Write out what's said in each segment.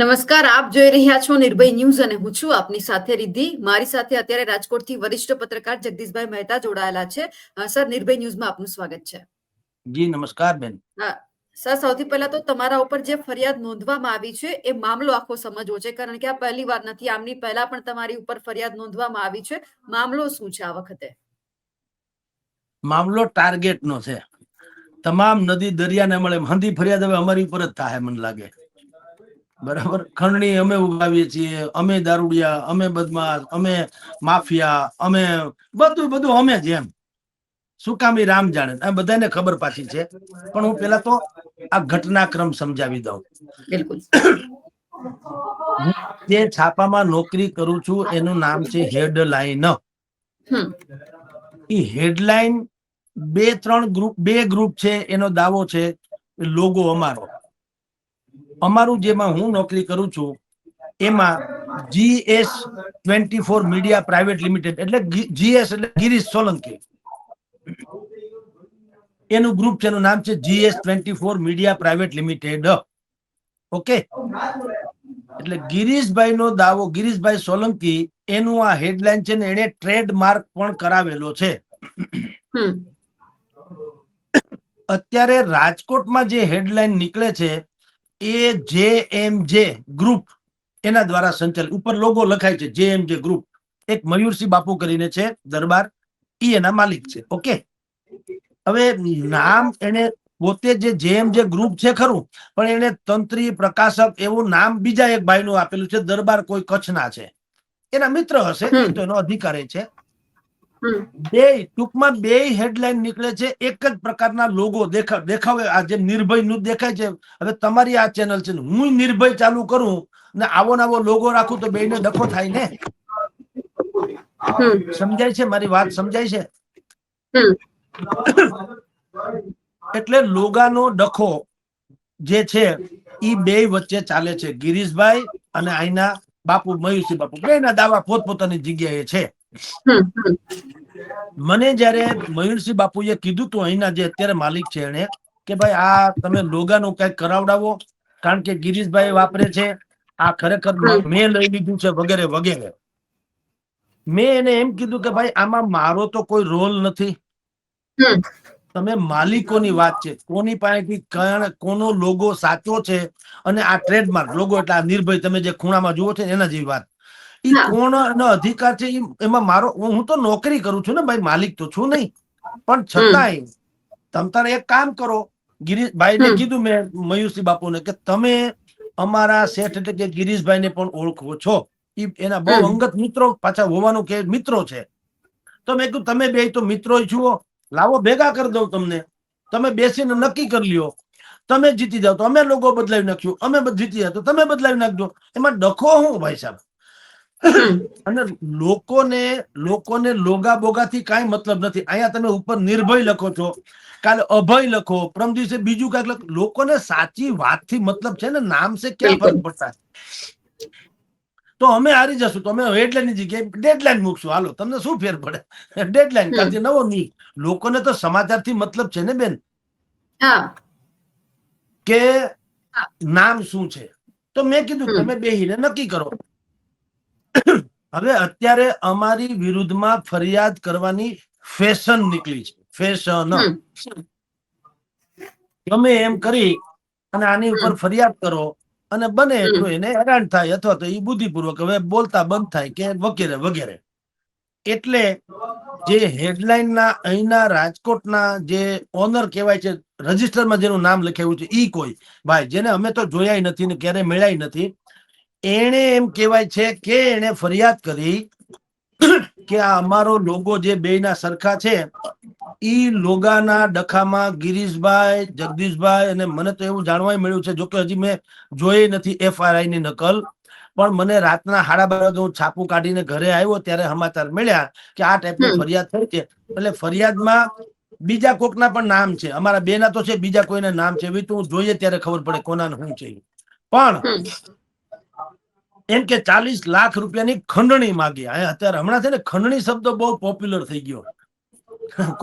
નમસ્કાર આપ જોઈ રહ્યા છો નિર્ભય ન્યૂઝ અને હું છું આપની સાથે રિદ્ધિ. મારી સાથે અત્યારે રાજકોટથી વરિષ્ઠ પત્રકાર જગદીશભાઈ મહેતા જોડાયેલા છે. સર નિર્ભય ન્યૂઝમાં આપનું સ્વાગત છે. જી નમસ્કાર બેન. સર સૌથી પહેલા તો તમારા ઉપર જે ફરિયાદ નોંધવામાં આવી છે એ મામલો આખો સમજવો છે કારણ કે આ પહેલી વાર નથી આમની પહેલા પણ તમારી ઉપર ફરિયાદ નોંધવામાં આવી છે. મામલો શું છે આ વખતે? મામલો ટાર્ગેટ નો છે. તમામ નદી દરિયાને મળે હંધી ફરિયાદ હવે અમારી ઉપર જ થાય મને લાગે. બરાબર? ખંડણી અમે ઉગાવીએ છીએ અમે દારૂડિયા અમે બદમાશ અમે માફિયા અમે બધું બધું અમે જ એમ. શું કામ એ રામ જાણે. આ બધાને ખબર પાછી છે. પણ હું પેલા તો આ ઘટનાક્રમ સમજાવી દઉં. બિલકુલ. જે છાપામાં નોકરી કરું છું એનું નામ છે હેડલાઇન. એ હેડલાઇન બે ત્રણ ગ્રુપ બે ગ્રુપ છે એનો દાવો છે લોગો અમારો. અમારું જેમાં હું નોકરી કરું છું એમાં GS twenty four media private limited એટલે જીએસ એટલે ગિરીશ સોલંકી. એનું ગ્રુપ છે એનું નામ છે GS twenty four media private limited okay એટલે ગિરીશભાઈ નો દાવો ગિરીશભાઈ સોલંકી એનું આ હેડલાઇન છે ને એને ટ્રેડમાર્ક પણ કરાવેલો છે. અત્યારે રાજકોટમાં જે હેડલાઇન નીકળે છે એ જે એમ જે ગ્રુપ એના દ્વારા સંચાલિત. ઉપર લોગો લખાય છે જે એમ જે ગ્રુપ એક મયુરસિંહ બાપુ કરીને છે દરબાર. ઈ એના માલિક છે. ઓકે? હવે નામ એને પોતે જે જેમ જે ગ્રુપ છે ખરું પણ એને તંત્રી પ્રકાશક એવું નામ બીજા એક ભાઈનું આપેલું છે દરબાર કોઈ કચ્છના છે. એના મિત્ર હશે તો એનો અધિકાર છે. બે ટૂંકમાં બે હેડલાઇન નીકળે છે. એક જ પ્રકારના લોગો દેખાવ દેખાવે. આ જે નિર્ભયનું દેખાય છે હવે તમારી આ ચેનલ છે હું નિર્ભય ચાલુ કરું ને આવો ને આવો લોગો રાખું તો બેને ડખો થાય ને? સમજાય છે મારી વાત? સમજાય છે? એટલે લોગાનો ડખો જે છે ઈ બે વચ્ચે ચાલે છે. ગિરીશભાઈ અને આઈના બાપુ મયુસી બાપુ. બેના દાવા પોતપોતાની જગ્યાએ છે. મને જયારે મયુરસિંહ બાપુએ કીધું તું અહીંના જે અત્યારે માલિક છે એને કે ભાઈ આ તમે લોગાનું કંઈક કરાવડાવો કારણ કે ગિરીશભાઈ વાપરે છે આ ખરેખર મેં લઈ લીધું છે વગેરે વગેરે. મેં એને એમ કીધું કે ભાઈ આમાં મારો તો કોઈ રોલ નથી. તમે માલિકોની વાત છે કોની પાસેથી કોનો લોગો સાચો છે અને આ ટ્રેડમાર્ક લોગો એટલે આ નિર્ભય તમે જે ખૂણામાં જુઓ છો એના જેવી વાત ઈ હા. અધિકાર છે એમાં મારો હું તો નોકરી કરું છું ને ભાઈ માલિક તો છું નહીં. પણ છતાંય તમ તારે એક કામ કરો. ગિરીશભાઈને ને કીધું મેં મયુરસિંહ બાપુને કે તમે અમારા શેઠ એટલે કે ગિરીશભાઈને પણ ઓળખો છો. એના બહુ અંગત મિત્રો પાછા હોવાનું કે મિત્રો છે. તો મેં કીધું તમે બે તો મિત્રો જુઓ. લાવો ભેગા કરી દઉં તમને. તમે બેસીને નક્કી કરી લ્યો. તમે જીતી જાઓ તો અમે લોકો બદલાવી નાખ્યું. અમે જીતી જાઓ તો તમે બદલાવી નાખજો. એમાં ડખો હું ભાઈ સાહેબ? અને લોકોને લોકોને લોગા બોગાથી કાંઈ મતલબ નથી. અહીંયા તમે ઉપર નિર્ભય લખો છો કાલે અભય લખો પરમ દિવસે બીજું કાંઈક લખો. લોકોને સાચી વાતથી મતલબ છે ને નામ છે ક્યાં ફરક પડતા? તો અમે હારી જશું તો અમે હેડલાઇનની જગ્યાએ ડેડલાઈન મૂકશું. હાલો તમને શું ફેર પડે? Deadline hmm. નવો નહીં લોકોને તો સમાચારથી મતલબ છે ને બેન? હા. કે નામ શું છે? તો મેં કીધું તમે તમે બેહીને નક્કી કરો. હવે અત્યારે અમારી વિરુદ્ધમાં ફરિયાદ કરવાની ફેશન નીકળી છે. ફેશન. તમે એમ કરી અને આની ઉપર ફરિયાદ કરો અને બને એટલું એને હેરાન થાય અથવા તો એ બુદ્ધિપૂર્વક હવે બોલતા બંધ થાય કે વગેરે વગેરે. એટલે જે હેડલાઇનના અહીંના રાજકોટના જે ઓનર કહેવાય છે રજિસ્ટરમાં જેનું નામ લખેલું છે ઈ કોઈ. ભાઈ જેને અમે તો જોયા નથી ને ક્યારે મળ્યા નથી એણે એમ કહેવાય છે કે એણે ફરિયાદ કરી કે આ અમારો લોગો જે બેયના સરખા છે ઈ લોગાના ડખામાં ગિરીશભાઈ જગદીશભાઈ અને મને તો એવું જાણવા મળ્યું છે જોકે હજી મેં જોઈ નથી એફઆરઆઈ ની નકલ. પણ મને રાતના સાડા બાર વાગે હું છાપું કાઢીને ઘરે આવ્યો ત્યારે સમાચાર મળ્યા કે આ ટાઈપની. ફરિયાદ થઈ છે. એટલે ફરિયાદમાં બીજા કોકના પણ નામ છે. અમારા બેના તો છે બીજા કોઈના નામ છે. એવી તો હું જોઈએ ત્યારે ખબર પડે કોના શું છે. પણ એમ કે ચાલીસ લાખ રૂપિયાની ખંડણી માગી. આ અત્યારે હમણાં છે ને ખંડણી શબ્દ બહુ પોપ્યુલર થઈ ગયો.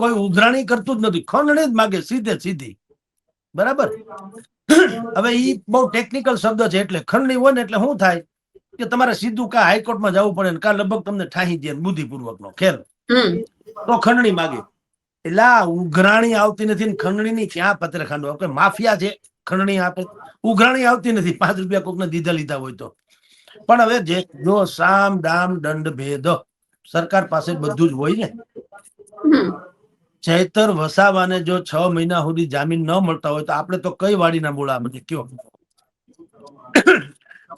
કોઈ ઉઘરાણી કરતું જ નથી. ખંડણી જ માગે સીધે સીધી. બરાબર? હવે ઈ બહુ ટેકનિકલ શબ્દ છે એટલે ખંડણી હોય ને એટલે શું થાય? કે તમારે સીધું કા હાઈકોર્ટમાં જવું પડે ને કા લગભગ તમને ઠાહી દે બુદ્ધિપૂર્વક નો ખેર? તો ખંડણી માગે. એટલે ઉઘરાણી આવતી નથી ને ખંડણીની ક્યાં પત્રખાંડો માફિયા છે ખંડણી આપે. ઉઘરાણી આવતી નથી. પાંચ રૂપિયા કોકને દીધા લીધા હોય તો. પણ હવે જે જો સામ દામ દંડ ભેદ સરકાર પાસે બધું જ હોય ને. ચૈતર વસાવાને જો છ મહિના સુધી જામીન ન મળતા હોય તો આપણે તો કઈ વાડીના મૂળા બધી કયો?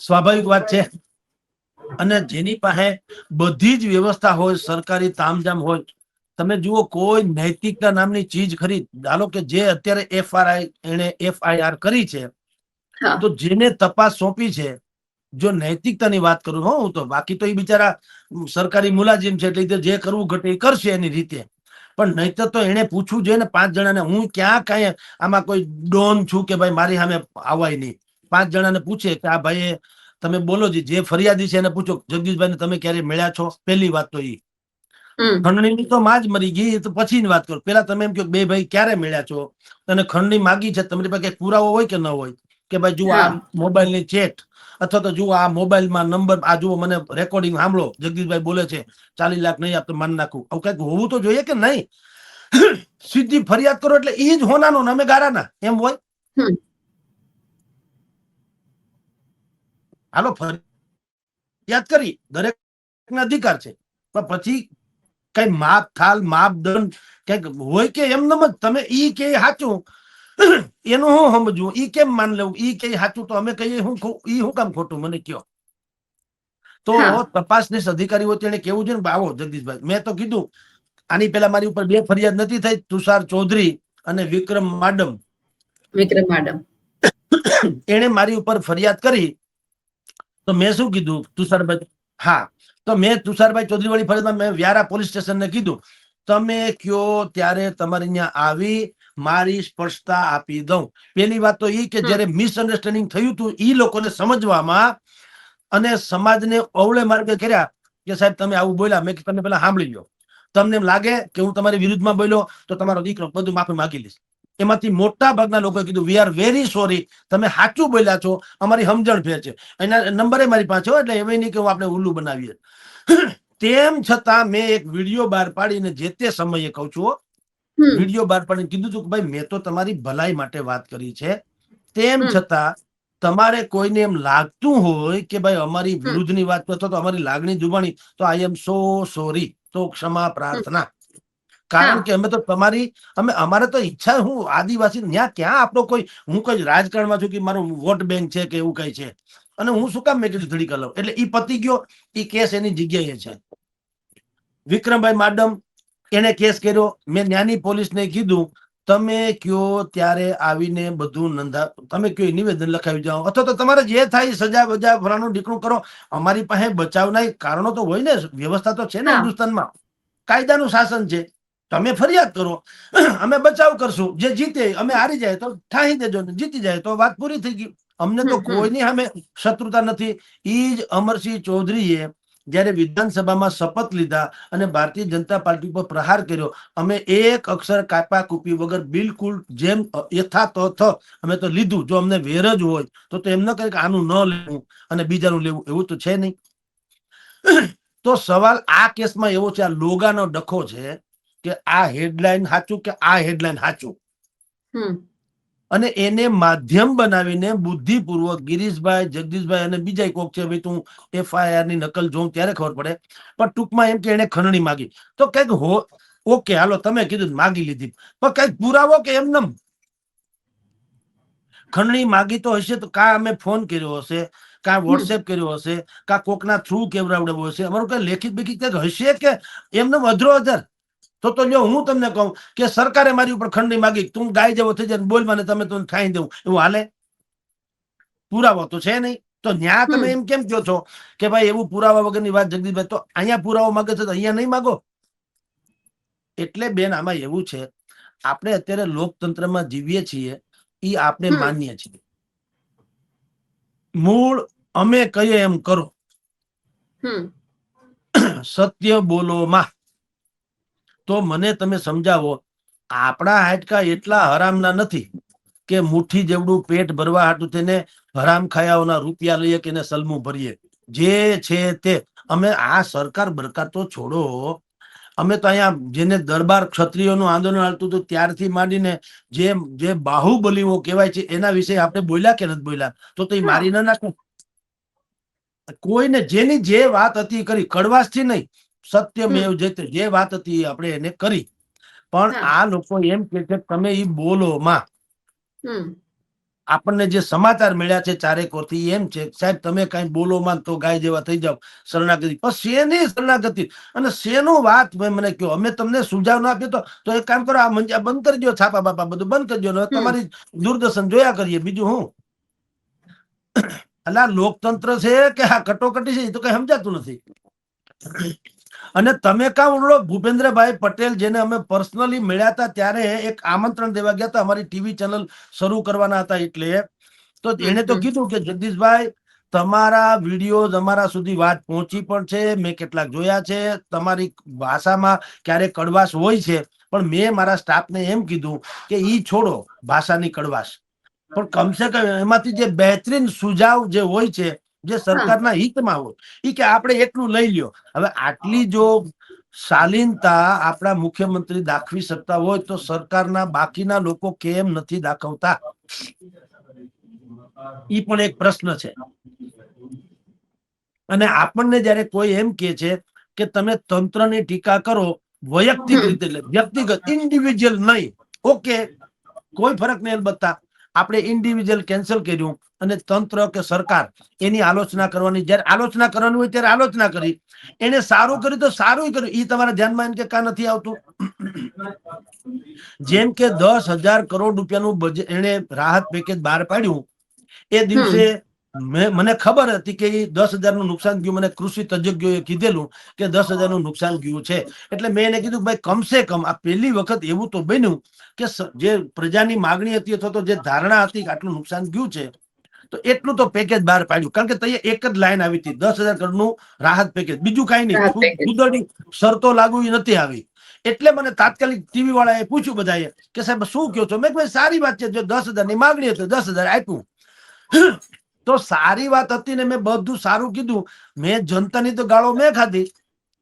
સ્વાભાવિક વાત છે. અને જેની પાસે બધી જ વ્યવસ્થા હોય સરકારી તામજામ હોય તમે જુઓ કોઈ નૈતિકતા નામની ચીજ ખરી. ધારો કે જે અત્યારે એફઆરઆઈ એને એફઆઈઆર કરી છે તો જેને તપાસ સોંપી છે જો નૈતિકતાની વાત કરું હો હું તો બાકી તો એ બિચારા સરકારી મુલાજિમ છે એટલે જે કરવું ઘટે એ કરશે એની રીતે. પણ નહીતર તો એને પૂછવું જોઈએ ને પાંચ જણાને હું ક્યાં કાંઈ આમાં કોઈ ડોન છું કે ભાઈ મારી સામે આવાય નહીં. પાંચ જણાને પૂછે કે આ ભાઈ તમે બોલો જી જે ફરિયાદી છે એને પૂછો જગદીશભાઈ તમે ક્યારે મળ્યા છો? પહેલી વાત તો ઈ. ખંડણીની તો માં જ મરી ગઈ એ તો પછીની વાત કરો. પેલા તમે એમ કહો બે ભાઈ ક્યારે મળ્યા છો? અને ખંડણી માગી છે તમારી પાસે પુરાવો હોય કે ન હોય? કે ભાઈ જુઓ આ. મોબાઈલની ચેટ અથવા તો જુઓ આ મોબાઈલમાં નંબર આ જુઓ મને રેકોર્ડિંગ સાંભળો. જગદીશભાઈ બોલે છે ચાલીસ લાખ નહીં આપતો માન નાખું. આવું કંઈક હોવું તો જોઈએ કે નહીં? સીધી ફરિયાદ કરો એટલે એ જ હોનાનો અમે ગારાના. એમ હોય? હાલો ફરિયાદ કરી. દરેક અધિકાર છે. પણ પછી કઈ માપ થાલ માપદંડ કંઈક હોય કે એમ જ? તમે ઈ કે સાચું એનું હું સમજવું? ઈ કેમ માન લેવું? ઈ કે સાચું તો અમે કહીએ હું ઈ હું કામ ખોટું? મને કયો. તો હા. તપાસનીશ અધિકારી તેને કેવું છે ને? આવો જગદીશભાઈ. મેં તો કીધું આની પેલા મારી ઉપર બે ફરિયાદ નથી થઈ. તુષાર ચૌધરી અને વિક્રમ માડમ. વિક્રમ માડમ. એને મારી ઉપર ફરિયાદ કરી. તો મેં શું કીધું? તુષારભાઈ હા. તો મેં તુષારભાઈ ચૌધરી વાળી ફરિયાદમાં મેં વ્યારા પોલીસ સ્ટેશનને કીધું તમે કયો ત્યારે તમારી અહીંયા આવી મારી સ્પષ્ટતા આપી દઉં. પેલી વાત તો એ કે જયારે મિસઅન્ડરસ્ટેન્ડિંગ થયું હતું એ લોકોને સમજવામાં અને સમાજને અવળે માર્ગે કર્યા કે સાહેબ તમે આવું બોલ્યા મેં તમે પેલા સાંભળી લો. તમને એમ લાગે કે હું તમારી વિરુદ્ધમાં બોલ્યો તો તમારો દીકરો બધું માફી માંગી લઈશ એમાંથી મોટા ભાગના લોકોએ કીધું વી આર વેરી સોરી તમે સાચું બોલ્યા છો. અમારી સમજણ ફેર છે. એના નંબરે મારી પાસે હોય એટલે એવી નહીં કે હું આપણે ઉલ્લુ બનાવીએ. તેમ છતાં મેં એક વીડિયો બહાર પાડીને જે તે સમયે કહું છું વીડિયો બહાર પાડીને કીધું હતું કે ભાઈ મેં તો તમારી ભલાઈ માટે વાત કરી છે. તેમ છતાં તમારે કોઈને એમ લાગતું હોય કે ભાઈ અમારી વિરુદ્ધની વાત અથવા તો અમારી લાગણી દુબાણી તો આઈ એમ સો સોરી તો ક્ષમા પ્રાર્થના. કારણ કે અમે તો તમારી અમે અમારે તો ઈચ્છા હું આદિવાસી ત્યાં ક્યાં આપણો કોઈ હું કઈ રાજકારણમાં છું કે મારું વોટ બેંક છે કે એવું કઈ છે. અને હું શું કામ મેં કીધું ધડી કલમ એટલે એ પતી ગયો એ કેસ એની જગ્યાએ છે. વિક્રમભાઈ માડમ એને કેસ કર્યો. મેં જ્ઞાની પોલીસને કીધું તમે કયો ત્યારે આવીને બધું નંધા તમે કયો નિવેદન લખાવી જાઓ? અથવા તો તમારે જે થાય સજા બજા ફલાણું ઢીકણું કરો. અમારી પાસે બચાવના કારણો તો હોય ને. વ્યવસ્થા તો છે ને. હિન્દુસ્તાનમાં. કાયદાનું શાસન છે. તમે ફરિયાદ કરો. અમે બચાવ કરશું. જે જીતે અમે હારી જાય તો ઠાહી દેજો ને. જીતી જાય તો વાત પૂરી થઈ ગઈ. અમને તો. કોઈની સામે શત્રુતા નથી. ઈ જ અમરસિંહ ચૌધરીએ જ્યારે વિધાનસભામાં શપથ લીધા અને ભારતીય જનતા પાર્ટી પર પ્રહાર કર્યો, અમે એક અક્ષર કાપા કૂપી વગર બિલકુલ જેમ યથાતથ અમે તો લીધું. જો અમને વેર જ હોય, તો તો એમ ન કરે કે આનું ન લેવું અને બીજાનું લેવું, એવું તો છે નહીં. તો સવાલ આ કેસમાં એવો છે, આ લોગાનો ડખો છે કે આ હેડલાઇન સાચું કે આ હેડલાઇન સાચું? અને એને માધ્યમ બનાવીને બુદ્ધિપૂર્વક ગિરીશભાઈ, જગદીશભાઈ અને બીજા કોક છે, ભાઈ તું એફઆઈઆરની નકલ જોઉં ત્યારે ખબર પડે. પણ ટૂંકમાં એમ કે એને ખંડણી માગી. તો કંઈક હો, ઓકે, હાલો, તમે કીધું માગી લીધી. પણ કંઈક પુરાવો કે એમનેમ? ખંડણી માગી તો હશે તો કા અમે ફોન કર્યો હશે? કા વોટ્સએપ કર્યો હશે? કા કોકના થ્રુ કેવડાવડાવ્યો હશે? અમારું કઈ લેખિત બેખિત કંઈક હશે કે એમને અધરો અધર? તો તો જો હું તમને કહું કે સરકારે મારી ઉપર ખંડણી માગી તું ગાય જેવો થઈ જાય બોલ મને તમે તમને ખાઈ દેવું એવું હાલે? પુરાવો તો છે નહીં. તો ન્યા તમે એમ કેમ કહો છો કે ભાઈ એવું પુરાવા વગરની વાત જગદીશભાઈ તો અહીંયા પુરાવો માગે છે તો અહીંયા નહીં માગો? એટલે બેન આમાં એવું છે આપણે અત્યારે લોકતંત્રમાં જીવીએ છીએ એ આપણે. માનીએ છીએ. મૂળ અમે કહીએ એમ કરો. સત્ય બોલો માં. તો મને તમે સમજાવો આપણા હાડકા એટલા હરામના નથી કે મુઠ્ઠી જેવડું પેટ ભરવા હાટું તેને હરામ ખાયાઓના રૂપિયા લઈએ કે એને સલમું ભરીએ. જે છે તે. અમે આ સરકાર બરકાર તો છોડો. અમે તો અહીંયા જેને દરબાર ક્ષત્રિયોનું આંદોલન હાલતું હતું ત્યારથી માંડીને જે જે બાહુબલીઓ કહેવાય છે એના વિશે આપણે બોલ્યા કે નથી બોલ્યા? તો તો મારી ના નાખે. કોઈને જેની જે વાત હતી કરી. કડવાશથી નહીં. સત્યમેવ જે જે વાત હતી આપણે એને કરી. પણ આ લોકો એમ કે છે તમે એ બોલો માં. આપણને જે સમાચાર મળ્યા છે ચારે ઓરથી એમ છે સાહેબ તમે કઈ બોલો માં તો ગાય જેવા થઈ જાવ શરણાગતિ. પણ શેની શરણાગતિ? અને શેનો વાત મેં મને કહો? અમે તમને સુઝાવ ના આપ્યો તો એક કામ કરો આ મંજા બંધ કરી દો છાપા બાપા બધું બંધ કરી દો તમારી દૂરદર્શન જોયા કરીએ. બીજું હું? અલા લોકતંત્ર છે કે આ કટોકટી છે? એ તો કઈ સમજાતું નથી. અને તમે કામ ઓલો ભૂપેન્દ્રભાઈ પટેલ જેને અમે પર્સનલી મળ્યા હતા ત્યારે એક આમંત્રણ દેવા ગયા હતા અમારી ટીવી ચેનલ શરૂ કરવાના હતા એટલે. તો એને તો કીધું કે જગદીશભાઈ તમારા વીડિયો અમારા સુધી વાત પહોંચી પણ છે મેં કેટલાક જોયા છે તમારી ભાષામાં ક્યારેક કડવાશ હોય છે પણ મેં મારા સ્ટાફને એમ કીધું કે ઈ છોડો ભાષાની કડવાશ. પણ કમસે કમ એમાંથી જે બહેતરીન સુઝાવ જે હોય છે જે સરકારના હિતમાં હોય એ કે આપણે એટલું લઈ લ્યો. હવે આટલી જો શાલીનતા આપણા મુખ્યમંત્રી દાખવી શકતા હોય તો સરકારના બાકીના લોકો કેમ નથી દાખવતા? એ પણ એક પ્રશ્ન છે. અને આપણને જયારે કોઈ એમ કે છે કે તમે તંત્રની ટીકા કરો વૈયક્તિક રીતે વ્યક્તિગત ઇન્ડિવિજ્યુઅલ નહીં. ઓકે કોઈ ફરક નહીં અલબત્તા. આપણે ઇન્ડિવિજ્યુઅલ કેન્સલ કર્યું અને તંત્ર કે સરકાર એની આલોચના કરવાની, જ્યારે આલોચના કરવાની હોય ત્યારે આલોચના કરી. એને સારું કર્યું તો સારું કર્યું. એ તમારા ધ્યાનમાં એમ કે કા નથી આવતું? જેમ કે દસ હજાર કરોડ રૂપિયાનું બજેટ એને રાહત પેકેજ બહાર પાડ્યું. એ દિવસે મને ખબર હતી કે દસ દસ હજારનું નુકસાન ગયું. મને કૃષિ તજજ્ઞોએ કીધેલું કે દસ હજારનું નુકસાન ગયું છે. એટલે મેં એને કીધું ભાઈ કમસે કમ આ પહેલી વખત એવું તો બન્યું કે જે પ્રજાની માગણી હતી અથવા તો જે ધારણા હતી કે આટલું નુકસાન ગયું છે તો એટલું તો પેકેજ બહાર પાડ્યું. કારણ કે તૈયાર એક જ લાઈન આવી હતી. દસ હજાર કરોડનું રાહત પેકેજ બીજું કાંઈ નહીં. પેકેજ. શરતો લાગુ નથી આવી. એટલે મને તાત્કાલિક ટીવી વાળાએ પૂછ્યું બધાએ કે સાહેબ શું કહો છો? મેં ભાઈ સારી વાત છે. જો દસ હજારની માગણી હતી દસ હજાર આપ્યું. તો સારી વાત હતી ને મેં બધું સારું કીધું. મેં જનતાની તો ગાળો મેં ખાધી.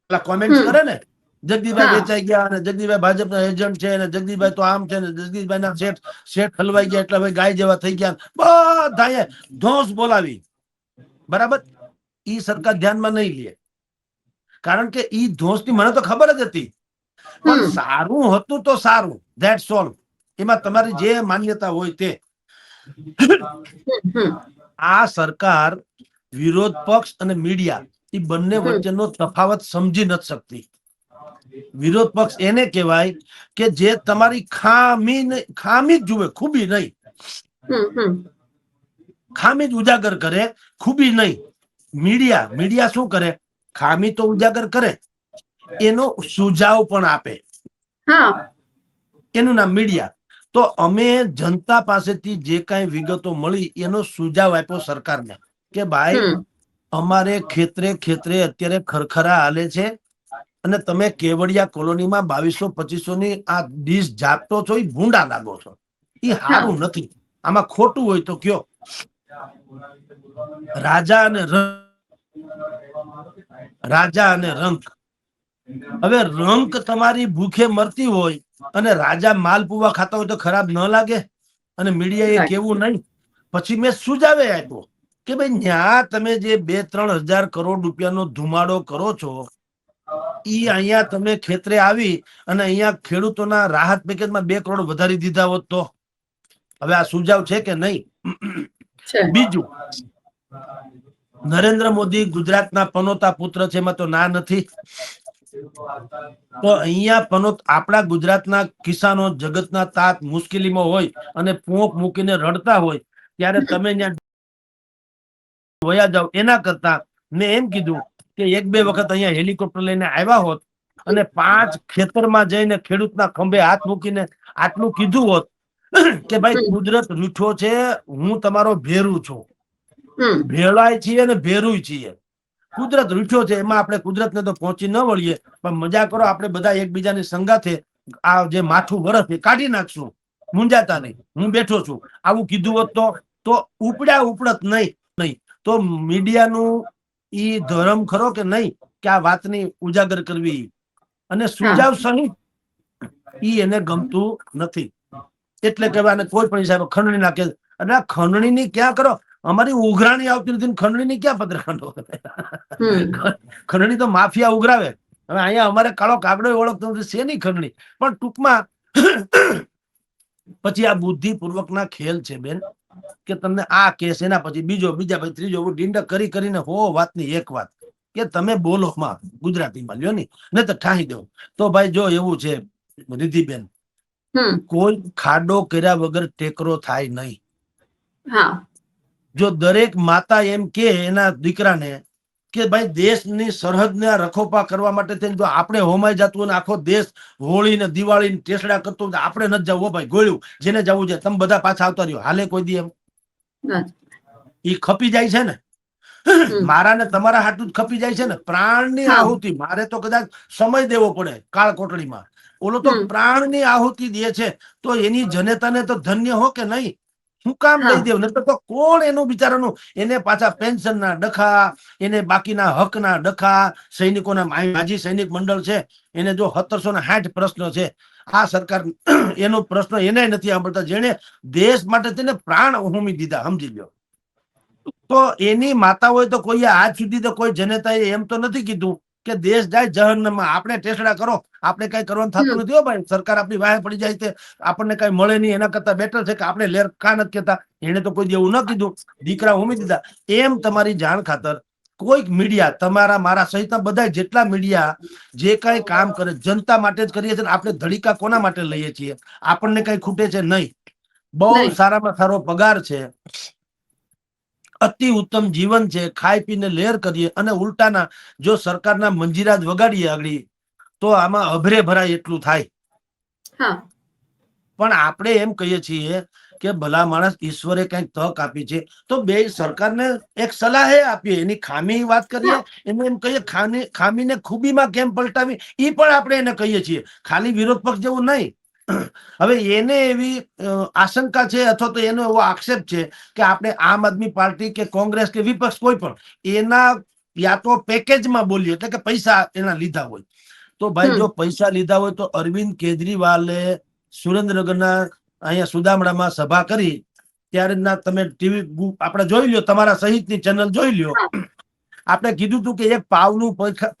પેલા કોમેન્ટ. કરે ને જગદીશભાઈ વેચાઈ ગયા અને જગદીશભાઈ ભાજપના એજન્ટ છે અને જગદીશભાઈ તો આમ છે ને જગદીશભાઈ ના શેઠ શેઠ હલવાઈ ગયા એટલે ભાઈ ગાય જેવા થઈ ગયા. બધા ધોસ બોલાવી. બરાબર? ઈ સરકાર ધ્યાનમાં નહીં લે. કારણ કે ઈ ધોંસની મને તો ખબર જ હતી. પણ સારું હતું તો સારું. ધેટ્સ ઓલ એમાં તમારી જે માન્યતા હોય તે. આ સરકાર વિરોધ પક્ષ અને મીડિયા એ બંને વચ્ચેનો તફાવત સમજી નથી શકતી. વિરોધ પક્ષ એને કહેવાય કે જે તમારી ખામી ખામી જ જુએ ખૂબી નહીં. ખામી જ ઉજાગર કરે ખૂબી નહીં. મીડિયા મીડિયા શું કરે? ખામી તો ઉજાગર કરે. એનો સુઝાવ પણ આપે. હા. એનું નામ મીડિયા. તો અમે જનતા પાસેથી જે કાંઈ વિગતો મળી એનો સુઝાવ આપ્યો સરકારને કે ભાઈ અમારે ખેતરે ખેતરે અત્યારે ખરખરા હાલે છે અને તમે કેવડિયા કોલોનીમાં બાવીસો પચીસો ની આ ડીશ જાપતો છો એ ભૂંડા લાગો છો. એ સારું નથી. આમાં ખોટું હોય તો કયો? રાજા અને રાજા અને રંક હવે રંક તમારી ભૂખે મરતી હોય અને રાજા માલપુવા ખાતા હોય તો ખરાબ ન લાગે. અને મીડિયા એ કેવું નહીં. પછી મેં સુજાવે આપ્યો કે ભાઈ ન્યા તમે જે બે ત્રણ હજાર કરોડ રૂપિયાનો ધુમાડો કરો છો ઈ અહીંયા તમે ખેતરે આવી અને અહીંયા ખેડૂતોના રાહત પેકેજમાં બે કરોડ વધારી દીધા હોત તો. હવે આ સુજાવ છે કે નહીં? બીજું નરેન્દ્ર મોદી ગુજરાતના પનોતા પુત્ર છે એમાં તો ના નથી. તો અહીંયા પનોત આપણા ગુજરાતના કિસાનો જગતના તાત મુશ્કેલીમાં હોય અને પોંક મૂકીને રડતા હોય ત્યારે તમે ત્યાં વયા જાવ એના કરતા મેં એમ કીધું કે એક બે વખત અહીંયા હેલિકોપ્ટર લઈને આવ્યા હોત અને પાંચ ખેતરમાં જઈને ખેડૂતના ખંભે હાથ મૂકીને આટલું કીધું હોત કે ભાઈ કુદરત રૂઠો છે હું તમારો ભેરું છું. ભેળાય છીએ અને ભેરુય છીએ. કુદરત રૂઠ્યો છે એમાં આપણે કુદરતને તો પહોંચી ન વળીએ. પણ મજા કરો આપણે બધા એકબીજાની સંગાથે આ જે માથું વરસ એ કાઢી નાખશું. મુંજાતા નહીં. હું બેઠો છું. આવું કીધું હોત તો તો ઉપડ્યા ઉપડત નહીં નહીં. તો મીડિયાનું ઈ ધર્મ ખરો કે નહીં કે આ વાતની ઉજાગર કરવી? અને સુજાવ સહિત ઈ એને ગમતું નથી. એટલે કહેવાય કોઈ પણ હિસાબે ખંડણી નાખે. અને આ ખંડણીની ક્યાં કરો? અમારી ઉઘરાણી આવતી નથી ને ખંડણીની ક્યાં પત્રખંડો હમ. ખંડણી તો માફિયા ઉઘરાવે. હવે અહીંયા અમારે કાળો કાગડો ઓળખતો નથી શેની ખંડણી. પણ ટૂંકમાં પછી આ બુદ્ધિપૂર્વકના ખેલ છે બેન કે તમને આ કેસ એના પછી બીજો બીજા પછી ત્રીજો ડીંડક કરી કરીને હો વાતની એક વાત કે તમે બોલો માં ગુજરાતીમાં લ્યો ની. ને તો ઠાહી દો તો ભાઈ જો એવું છે રિધિબેન હમ. કોઈ ખાડો કર્યા વગર ટેકરો થાય નહીં. હા. જો દરેક માતા એમ કે એના દીકરાને કે ભાઈ દેશની સરહદને રખોપા કરવા માટે થઈને જો આપણે હોમાઈ જતું અને આખો દેશ હોળી ને દિવાળી ને ટેસડા કરતો આપણે નથી જવું ભાઈ ગોળ્યું. જેને જવું છે તમે બધા પાછા આવતા રહ્યો. હાલે કોઈ દી એમ. એ ખપી જાય છે ને. મારા ને તમારા હાટું જ ખપી જાય છે ને. પ્રાણની. આહુતિ. મારે તો કદાચ સમય દેવો પડે કાળ કોટડીમાં ઓલો તો. પ્રાણની આહુતિ દે છે. તો એની જનતાને તો ધન્ય હો કે નહીં? શું કામ દઈ દેવું? નતર તો કોણ એનું બિચારાનું? એને પાછા પેન્શન ના ડખા એને બાકીના હકના ડખા સૈનિકોના માજી સૈનિક મંડળ છે એને જો સત્તરસો ને સાઠ પ્રશ્ન છે આ સરકાર એનો પ્રશ્ન એને નથી સાંભળતા જેને દેશ માટે તેને પ્રાણ હોમી દીધા સમજી લ્યો. તો એની માતા હોય તો કોઈ આજ સુધી તો કોઈ જનતાએ એમ તો નથી કીધું કે દેશ જાય જહન્નમમાં. આપણે ટેસડા કરો. આપણે કઈ કરવાનું થતું નથી હો ભાઈ. સરકાર આપણી વાહે પડી જાય તે આપણને કઈ મળે નહીં. એના કરતા બેટર છે કે આપણે લેર કા નથી કહેતા. એને તો કોઈ દી એવું ન કીધું. દીકરા ઉમી દીધા. એમ તમારી જાણ ખાતર કોઈક મીડિયા તમારા મારા સહિત બધા જેટલા મીડિયા જે કઈ કામ કરે જનતા માટે જ કરીએ છીએ આપણે ધડીકા કોના માટે લઈએ છીએ? આપણને કઈ ખૂટે છે નહીં. બહુ સારામાં સારો પગાર છે. અતિ ઉત્તમ જીવન છે ખાઈ પીને લેર કરીએ અને ઉલટાના જો સરકારના મંજીરાજ વગાડીએ આગળ તો આમાં અભરે ભરાય એટલું થાય. પણ આપણે એમ કહીએ છીએ કે ભલા માણસ ઈશ્વરે કંઈક તક આપી છે તો બે સરકારને એક સલાહ આપીએ એની ખામી વાત કરીએ એને એમ કહીએ ખામી ખામીને ખૂબીમાં કેમ પલટાવી એ પણ આપણે એને કહીએ છીએ. ખાલી વિરોધ પક્ષ જેવું નહીં હવે એને એવી આશંકા છે અથવા તો એનો એવો આક્ષેપ છે કે આપણે આમ આદમી પાર્ટી કે કોંગ્રેસ કે વિપક્ષ કોઈ પણ એના યા તો પેકેજમાં બોલીએ એટલે કે પૈસા એના લીધા હોય. તો ભાઈ જો પૈસા લીધા હોય તો અરવિંદ કેજરીવાલે સુરેન્દ્રનગરના અહીંયા સુદામડામાં સભા કરી ત્યારે ના તમે ટીવી આપણે જોઈ લ્યો તમારા સહિતની ચેનલ જોઈ લ્યો. આપણે કીધું હતું કે એક પાવનું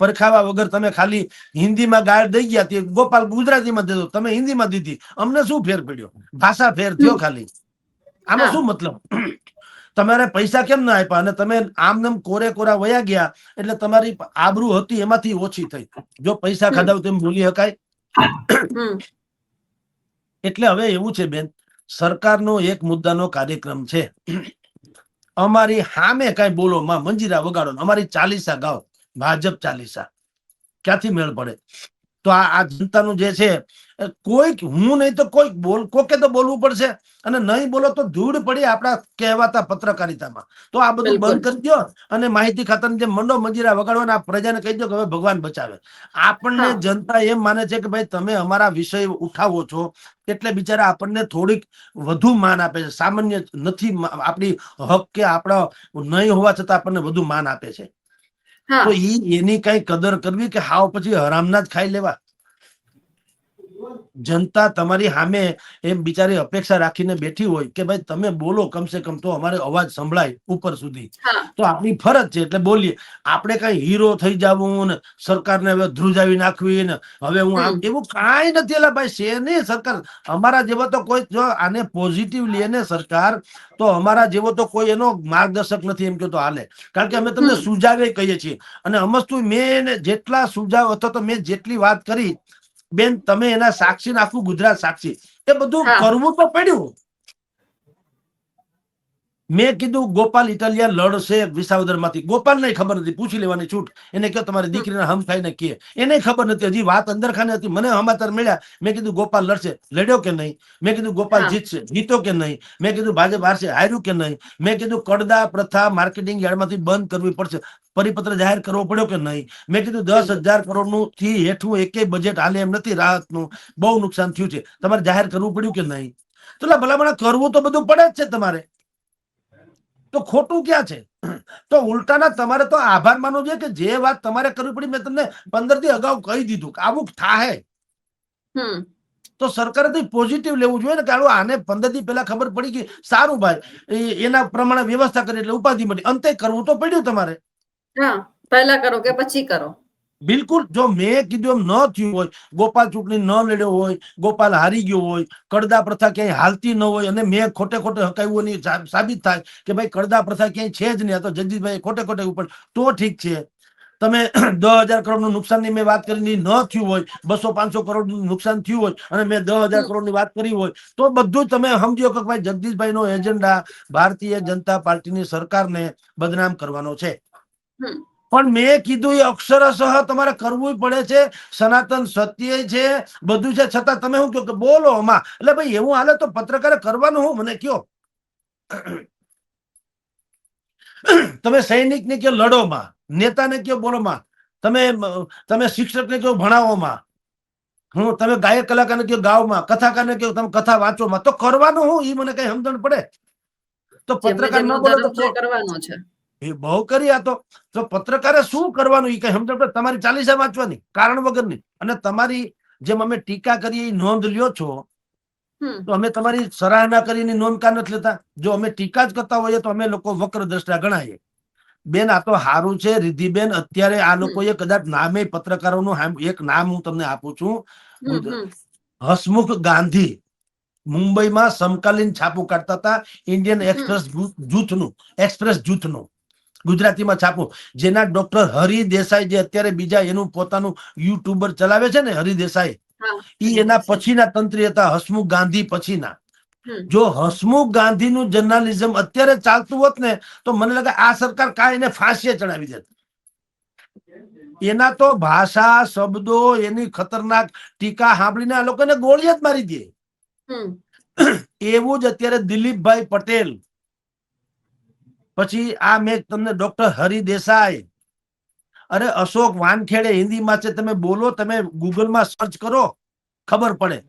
પરખાવા વગર તમે ખાલી હિન્દીમાં ગાળ દઈ ગયા તે ગોપાલ ગુજરાતીમાં દેતો તમે હિન્દીમાં દીધી. અમને શું ફેર પડ્યો? ભાષા ફેર થયો ખાલી. આમાં શું મતલબ? તમારે પૈસા કેમ ના આપ્યા? અને તમે આમનેમ કોરે કોરા વયા ગયા એટલે તમારી આબરૂ હતી એમાંથી ઓછી થઈ. જો પૈસા. ખાધા તેમ ભૂલી શકાય એટલે હવે એવું છે બેન સરકારનો એક મુદ્દાનો કાર્યક્રમ છે. અમારી સામે કઈ બોલો, માં મંજીરા વગાડો અમારી ચાલીસા ગાઓ, ભાજપ ચાલીસા. ક્યાંથી મેળ પડે? તો આ જનતાનું જે છે કોઈક હું નહીં તો કોઈક બોલ કોકે તો બોલવું પડશે. અને નહીં બોલો તો ધૂળ પડી આપણા કહેવાતા પત્રકારિતામાં. તો આ બધું બંધ કરી દો અને માહિતી ખાતાની જે મંડો મંજીરા વગાડવાના પ્રજાને કહી દો કે હવે ભગવાન બચાવે. આપણને જનતા એમ માને છે કે ભાઈ તમે અમારા વિષય ઉઠાવો છો એટલે બિચારા આપણને થોડીક વધુ માન આપે છે. સામાન્ય નથી આપણી હક કે આપણા નહીં હોવા છતાં આપણને વધુ માન આપે છે. તો ઈ એની કઈ કદર કરવી કે હાવ પછી હરામના જ ખાઈ લેવા? જનતા તમારી સામે એમ બિચારી અપેક્ષા રાખીને બેઠી હોય કે ભાઈ તમે બોલો કમસે કમ તો અમારે અવાજ સંભળાય ઉપર સુધી. તો આપણી ફરજ છે એટલે બોલીએ. આપણે કઈ હીરો થઈ જવું ને સરકારને હવે ધ્રુજાવી નાખવી ને હવે હું આમ એવું કાંઈ નથી એટલે ભાઈ છે નહીં સરકાર. અમારા જેવો તો કોઈ જો આને પોઝિટિવ લે ને સરકાર તો અમારા જેવો તો કોઈ એનો માર્ગદર્શક નથી એમ કહેતો હાલે. કારણ કે અમે તમને સુજાવે કહીએ છીએ. અને અમસ્તુ મેં જેટલા સુજાવ અથવા તો મેં જેટલી વાત કરી બેન તમે એના સાક્ષી આખું ગુજરાત સાક્ષી એ બધું. કરવું તો પડ્યું મેં કીધું ગોપાલ ઇટાલિયા લડશે વિસાવદરમાંથી ગોપાલ ને ખબર નથી પૂછી લેવાની છૂટ. એને કહો તમારી દીકરીને હમ ખાઈને કે એને ખબર નથી હજી વાત અંદર ખાને હતી મને સમાચાર મળ્યા. મેં કીધું ગોપાલ લડશે. લડ્યો કે નહીં? મેં કીધું ગોપાલ જીતશે. જીતો કે નહીં? મેં કીધું ભાજપ હારશે. હાર્યું કે નહીં? મેં કીધું કડદા પ્રથા માર્કેટિંગ યાર્ડમાંથી બંધ કરવી પડશે. પરિપત્ર જાહેર કરવો પડ્યો કે નહીં? મેં કીધું દસ હજાર કરોડનું થી હેઠું એકેય બજેટ હાલે એમ નથી રાહતનું. બહુ નુકસાન થયું છે. તમારે જાહેર કરવું પડ્યું કે નહીં? તો ભલા ભલામણ કરવું તો બધું પડે જ છે તમારે. તો ખોટું ક્યાં છે? તો ઉલટાના તમારે તો આભાર માનવો જોઈએ કે જે વાત તમારે કરવી પડી મેં તમને પંદરથી અગાઉ કહી દીધું કે આવું થાય હમ. તો સરકારે તો પોઝિટિવ લેવું જોઈએ ને કે આને પંદર દી પહેલા ખબર પડી કે સારું ભાઈ એના પ્રમાણે વ્યવસ્થા કરી એટલે ઉપાધિ મળી. અંતે કરવું તો પડ્યું તમારે. હા પહેલા કરો કે પછી કરો. બિલકુલ, જો મેં કીધું એમ ન થયું હોય, ગોપાલ ચૂંટણી ન લડ્યો હોય, ગોપાલ હારી ગયો હોય કડદા પ્રથા ક્યાંય હાલતી ન હોય અને મેં ખોટે ખોટે હકાવ્યું ની સાબિત થાય કે ભાઈ કડદા પ્રથા ક્યાંય છે જ નહીં. તો જગદીશભાઈ ખોટે ખોટે ઉપર, તો ઠીક છે. તમે દસ હજાર કરોડનું મેં વાત કરી ન થયું હોય, બસો પાંચસો કરોડનું નુકસાન થયું હોય અને મેં દસ હજાર. કરોડની વાત કરી હોય, તો બધું તમે સમજો કે ભાઈ જગદીશભાઈ નો એજન્ડા ભારતીય જનતા પાર્ટીની સરકારને બદનામ કરવાનો છે. પણ મેં કીધું એ અક્ષરશઃ તમારે કરવું પડે છે સનાતન સત્ય છે બધું છે. છતાં તમે શું કહો કે બોલો આમાં. એટલે ભાઈ એવું હાલે તો પત્રકારે કરવાનું હું? મને કયો. તમે સૈનિક ને કયો લડો માં? નેતાને કયો બોલો માં? તમે તમે શિક્ષક ને કયો ભણાવો માં? હું તમે ગાયક કલાકારને કયો ગાવમાં કથાકારને કયો? તમે કથા વાંચો માં? તો કરવાનું હું? એ મને કઈ સમજણ પડે? તો પત્રકાર ન તો કરવાનો છે. એ બહુ કરી આ તો પત્રકારે શું કરવાનું? એ કઈ સમજણ તમારી ચાલીસા વાંચવાની કારણ વગરની. અને તમારી જેમ અમે ટીકા કરીએ એ નોંધ લ્યો છો તો અમે તમારી સરાહના કરીને નોંધ કા નથી લેતા? જો અમે ટીકા જ કરતા હોઈએ તો અમે લોકો વક્ર દ્રષ્ટા ગણાય બેન આ તો સારું છે રિદ્ધિબેન અત્યારે આ લોકોએ કદાચ નામે પત્રકારોનું એક નામ હું તમને આપું છું. હસમુખ ગાંધી મુંબઈમાં સમકાલીન છાપું કાઢતા હતા ઇન્ડિયન એક્સપ્રેસ જૂથનું એક્સપ્રેસ જૂથનું. ગુજરાતીમાં છાપો. જેના ડોક્ટર હરિ દેસાઈ જે અત્યારે બીજા એનું પોતાનું યુટ્યુબર ચલાવે છે ને હરિ દેસાઈ ઈ એના પછીના તંત્રી હતા હસમુખ ગાંધી પછીના. જો હસમુખ ગાંધીનું જર્નાલિઝમ અત્યારે ચાલતું હોત ને તો મને લાગે આ સરકાર કા એને ફાંસીએ ચડાવી દેત. એના તો ભાષા શબ્દો એની ખતરનાક ટીકા સાંભળીને આ લોકોને ગોળી જ મારી દે. એવું જ અત્યારે દિલીપભાઈ પટેલ પછી આ મેં તમને ડોક્ટર હરિ અરે અશોક વાનખેડે હિન્દીમાં છે, તમે બોલો, તમે ગૂગલમાં સર્ચ કરો, ખબર પડે.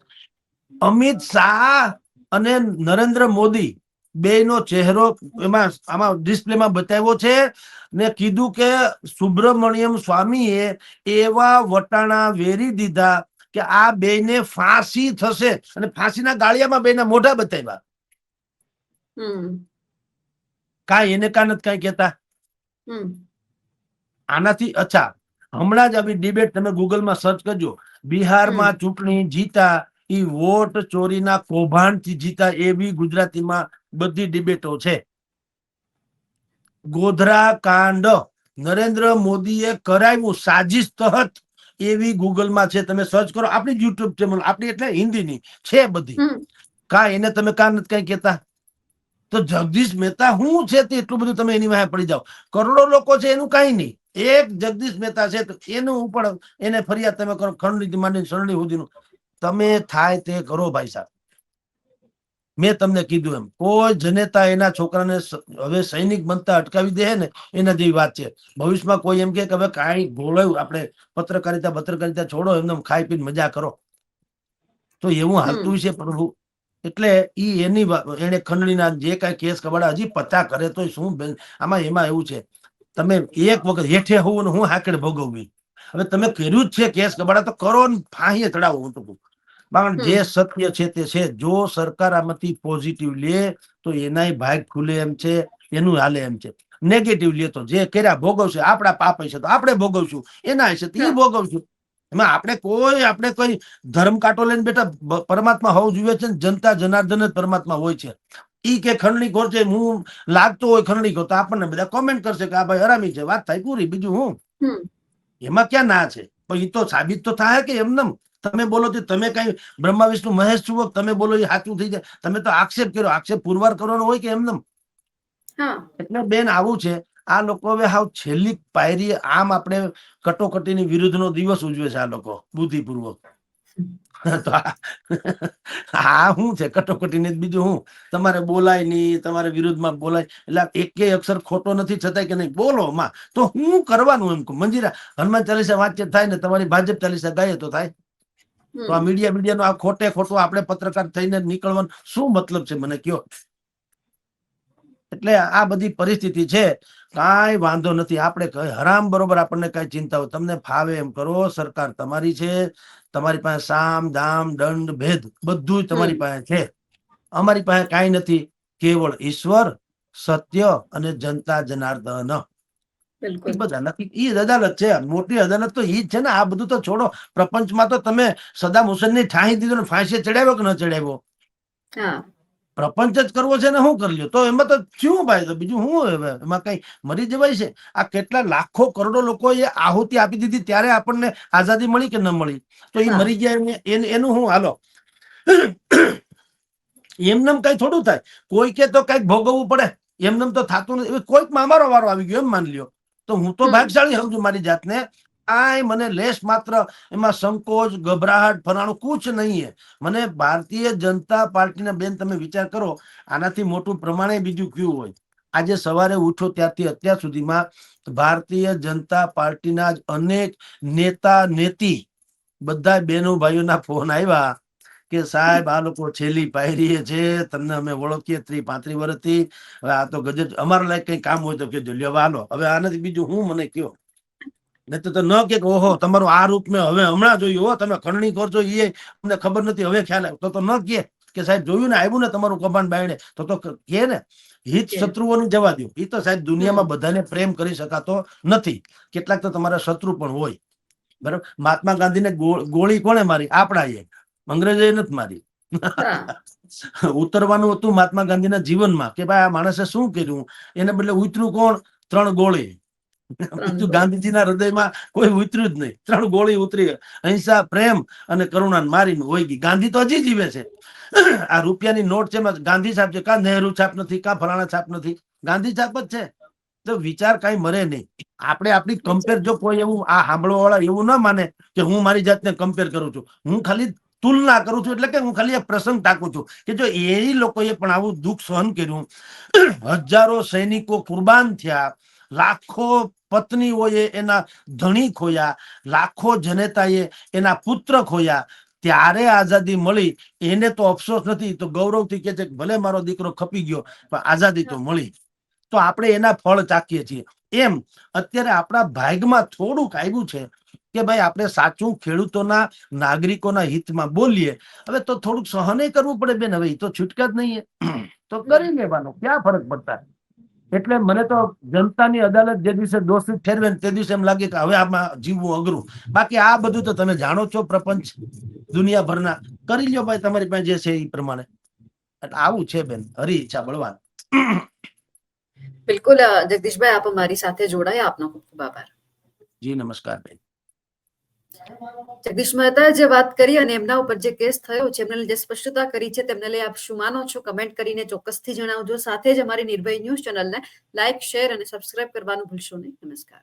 અમિત શાહ અને નરેન્દ્ર મોદી બેયનો ચહેરો એમાં, આમાં ડિસ્પ્લેમાં બતાવ્યો છે ને કીધું કે સુબ્રમણ્યમ સ્વામીએ એવા વટાણા વેરી દીધા કે આ બેયને ફાંસી થશે. અને ફાંસીના ગાળિયામાં બેના મોઢા બતાવ્યા. કાંઈ એને કા નથી કઈ કેતા આનાથી અચ્છા હમણાં જ આવી ડિબેટ તમે ગૂગલમાં સર્ચ કરજો. બિહારમાં ચૂંટણી જીતા એ વોટ ચોરીના કૌભાંડથી જીતા એવી ગુજરાતીમાં બધી ડિબેટો છે. ગોધરા કાંડ નરેન્દ્ર મોદીએ કરાવ્યું સાજિશ તહત એવી ગૂગલમાં છે. તમે સર્ચ કરો આપણી યુટ્યુબ ચેનલ આપણી એટલે હિન્દીની છે બધી. કા એને તમે કા નથી કઈ કહેતા? તો જગદીશ મહેતા શું છે તે એટલું બધું તમે એની વાહે પડી જાઓ. કરોડો લોકો છે એનું કાંઈ નહીં. એક જગદીશ મહેતા છે તો એનું પણ એને ફરિયાદ તમે કરો ખંડની માંડીને શરણી સુધીનું તમે થાય તે કરો ભાઈ સાહેબ. મેં તમને કીધું એમ કોઈ જનેતા એના છોકરાને હવે સૈનિક બનતા અટકાવી દે ને એના જેવી વાત છે. ભવિષ્યમાં કોઈ એમ કે કે હવે કાંઈ ભોલાયું આપણે પત્રકારિતા પત્રકારિતા છોડો એમને ખાઈ પીને મજા કરો. તો એવું હાલતું છે પ્રભુ. એટલે ઈ એની એને ખંડણીના જે કાંઈ કેસ કબાડા હજી પતા કરે તો શું આમાં એમાં એવું છે. તમે એક વખત હેઠે હોવું ને હું હાકડ ભોગવવી. હવે તમે કર્યું જ છે કેસ કબાડા તો કરો ને ફાહીએ ચડાવો હું તો કહું. પણ જે સત્ય છે તે છે. જો સરકાર આમાંથી પોઝિટિવ લે તો એનાય ભાગ ખુલે એમ છે એનું હાલે એમ છે. નેગેટિવ લે તો જે કર્યા ભોગવશે. આપણા પાપ હશે તો આપણે ભોગવશું. એના હશે તો એ ભોગવશું. એમાં આપણે કોઈ આપણે કોઈ ધર્મ કાંટો લઈને બેટા પરમાત્મા હોવું જોઈએ છે જનતા જનાર્દન જ પરમાત્મા હોય છે. ઈ કે ખંડણી ખોર છે હું લાગતો હોય ખંડણી ખોર તો આપણને બધા કોમેન્ટ કરશે કે આ ભાઈ હરામી છે વાત થાય પૂરી બીજું હું? એમાં ક્યાં ના છે? પણ એ તો સાબિત તો થાય કે એમનેમ. તમે બોલો તો તમે કઈ બ્રહ્મા વિષ્ણુ મહેશ છુવક તમે બોલો એ સાચું થઈ જાય. તમે તો આક્ષેપ કર્યો આક્ષેપ પુરવાર કરવાનો હોય કે એમનેમ? એટલે બેન આવું છે. આ લોકો હવે હાવ છેલ્લી પાયરી આમ આપણે કટોકટીની વિરુદ્ધનો દિવસ ઉજવે છે આ લોકો બુદ્ધિપૂર્વક. તો આ- શું છે? કટોકટીને બીજું શું? તમારે બોલાય નહીં તમારે વિરુદ્ધમાં બોલાય. એટલે એકે અક્ષર ખોટો નથી છતાંય કે નહીં. બોલો માં. તો હું કરવાનું એમ મંજીરા હનુમાન ચાલીસા વાતચીત થાય ને તમારી ભાજપ ચાલીસા ગાય તો થાય. તો આ મીડિયા મીડિયાનો આ ખોટે ખોટું આપણે પત્રકાર થઈને નીકળવાનું શું મતલબ છે? મને કયો એટલે આ બધી પરિસ્થિતિ છે. કાંઈ વાંધો નથી. આપણે હરામ બરોબર આપણને કઈ ચિંતા હોય. તમને ફાવે એમ કરો સરકાર તમારી છે તમારી પાસે સામ દામ દંડ ભેદ બધું તમારી પાસે છે. અમારી પાસે કાંઈ નથી. કેવળ ઈશ્વર સત્ય અને જનતા જનાર્દન. બિલકુલ. અદાલત છે. મોટી અદાલત તો ઈ જ છે ને. આ બધું તો છોડો. પ્રપંચમાં તો તમે સદામ હુસેનની ઠાહી દીધો ને ફાંસી ચડાવ્યો કે ન ચડાવ્યો? હા. પ્રપંચ જ કરવો છે ને શું કરી લ્યો? તો એમાં તો શું ભાઈ તો બીજું શું એમાં કઈ મરી જવાય છે? આ કેટલા લાખો કરોડો લોકો એ આહુતિ આપી દીધી ત્યારે આપણને આઝાદી મળી કે ન મળી? તો એ મરી ગયા એને- હું હાલો. એમનેમ કઈ થોડું થાય. કોઈ કે તો કંઈક ભોગવવું પડે. એમનેમ તો થતું નથી. કોઈક મામારો અમારો વારો આવી ગયો એમ માની લ્યો. તો હું તો. ભાગશાળી સમજુ મારી જાતને. આય મને લેશ માત્ર એમાં સંકોચ, ગભરાહટ ફરાણું કુછ નહીં મને ભારતીય જનતા પાર્ટીના બેન તમે વિચાર કરો, આનાથી મોટું પ્રમાણે બીજું કયું હોય? આજે સવારે ઉઠો ત્યારથી અત્યાર સુધીમાં ભારતીય જનતા પાર્ટીના જ અનેક નેતા, નેતી બધા બહેનો, ભાઈઓના ફોન આવ્યા કે સાહેબ, આ લોકો છેલ્લી પાયરીએ છે, તમને અમે ઓળખીએ, ત્રી પાંત્રી વર્ષથી હવે આ તો ગજબ, અમારા લાયક કઈ કામ હોય તો કહેજો, લ્યો હાલો હવે આનાથી બીજું હું મને કયો? નહીં તો ન કે ઓહો તમારું આ રૂપ મેં હવે હમણાં જોયું. હો તમે ખંડણી કરશો એ. અમને ખબર નથી હવે ખ્યાલ આવ્યો. તો તો ન કે કે સાહેબ જોયું ને આવ્યું ને તમારું કબાન બાયણે તો તો કે ને હિત. શત્રુઓની જવા દો એ તો સાહેબ દુનિયામાં બધાને પ્રેમ કરી શકાતો નથી. કેટલાક તો તમારા શત્રુ પણ હોય. બરાબર? મહાત્મા ગાંધીને ગોળી કોણે મારી? આપણા એ અંગ્રેજોએ નથી મારી. ઉતરવાનું હતું મહાત્મા ગાંધીના જીવનમાં કે ભાઈ આ માણસે શું કર્યું? એને બદલે ઉતર્યું કોણ? ત્રણ ગોળી બીજું. ગાંધીજીના હૃદયમાં કોઈ ઉતર્યું જ નહીં. ત્રણ ગોળી ઉતરી અહિંસા, પ્રેમ અને કરુણા મારીને હોય ગઈ. ગાંધી તો હજી જીવે છે. આ રૂપિયાની નોટ છે ગાંધી છાપ છે. કા નહેરુ છાપ નથી, કા ફલાણા છાપ નથી. ગાંધી છાપ જ છે. તો વિચાર કઈ મરે નહીં. આપણે આપણી કમ્પેર જો કોઈ એવું આ સાંભળવા વાળા એવું ના માને કે હું મારી જાતને કમ્પેર કરું છું. હું ખાલી તુલના કરું છું એટલે કે હું ખાલી પ્રસંગ ટાકું છું. કે જો એ લોકોએ પણ આવું દુઃખ સહન કર્યું. હજારો સૈનિકો કુરબાન થયા. લાખો પત્નીઓએ એના ધણી ખોયા, લાખો જનેતાએ એના પુત્ર ખોયા. ત્યારે આઝાદી મળી. એને તો અફસોસ નથી, તો ગૌરવથી કે છે ભલે મારો દીકરો ખપી ગયો, પણ આઝાદી તો મળી. તો આપણે એના ફળ ચાકીએ છીએ. એમ અત્યારે આપણા ભાગમાં થોડુંક આવ્યું છે કે ભાઈ આપણે સાચું ખેડૂતોના, નાગરિકોના હિતમાં બોલીએ. હવે તો થોડુંક સહને કરવું પડે બેન, હવે એ તો છૂટકા જ નહીં તો કરી લેવાનો, ક્યાં ફરક પડતા? એટલે મને તો જનતાની અદાલત જે દિવસે દોષિત ઠેરવે તે દિવસે એમ લાગે કે હવે આમાં જીવવું અઘરું. બાકી આ બધું તો તમે જાણો છો પ્રપંચ દુનિયાભરના. કરી લ્યો ભાઈ તમારી પાસે જે છે એ પ્રમાણે. એટલે આવું છે બેન હરી ઈચ્છા બળવાન. બિલકુલ જગદીશભાઈ આપ અમારી સાથે જોડાયા. આપનો ખૂબ ખૂબ આભાર. જી નમસ્કાર બેન. જગદીશ મહેતા જે વાત કરી અને એમના ઉપર જે કેસ થયો છે, એમને જે સ્પષ્ટતા કરી છે, તેમને લઈ આપ શું માનો છો? કમેન્ટ કરીને ચોક્કસથી જણાવજો. સાથે જ અમારી નિર્ભય ન્યૂઝ ચેનલને લાઇક શેર અને સબસ્ક્રાઇબ કરવાનું ભૂલશો નહીં. નમસ્કાર.